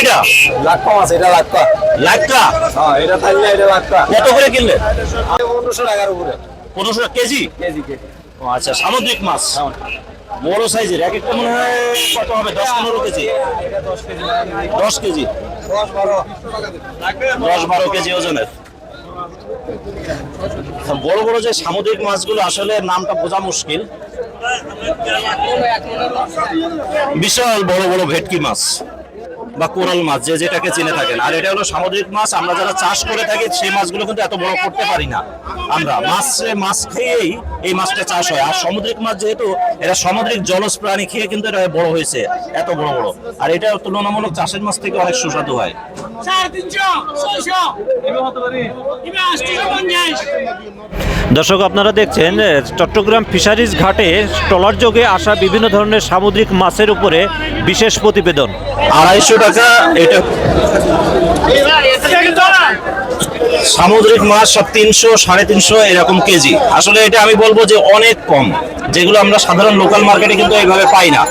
এটা লাক্কা মাছ এটা লাক্কা লাখটা হ্যাঁ এটা থাকলে এটা লাক্কা কত করে কিনলে? পনেরোশো টাকার উপরে। পনেরোশো কেজি? KG KG. ও আচ্ছা সামুদ্রিক মাছ। বড় সাইজের, এক একটা মনে হয় কত হবে? দশ, পনেরো কেজি? দশ কেজি? দশ, বারো কেজি ওজনের। বড় বড় যে সামুদ্রিক মাছগুলো, আসলে নামটা বোঝা মুশকিল। বিশাল বড় বড় ভেটকি মাছ। বা কোরাল মাছ যে যেটাকে চিনে থাকেন। আর এটা হলো সামুদ্রিক মাছ আমরা যারা চাষ করে থাকি সেই মাছগুলো কিন্তু এত বড় করতে পারি না আমরা। মাছ মাছ খেয়েই এই মাছটা চাষ হয়। আর সামুদ্রিক মাছ যেহেতু এটা সামুদ্রিক জলজ প্রাণী খেয়ে কিন্তু এটা বড় হয়েছে এত বড় বড়। আর এটা তুলনামূলক চাষের মাছ থেকে অনেক সুস্বাদু হয়। দর্শক আপনারা দেখছেন চট্টগ্রাম ফিশারিজ ঘাটে ট্রলার যোগে আসা বিভিন্ন ধরনের সামুদ্রিক মাছের উপরে বিশেষ প্রতিবেদন। আড়াইশো এটা সামুদ্রিক মাছ সব তিনশো, সাড়ে তিনশো এরকম কেজি। আসলে এটা আমি বলব যে অনেক কম, যেগুলো আমরা সাধারণ লোকাল মার্কেটে কিন্তু এইভাবে পাই না।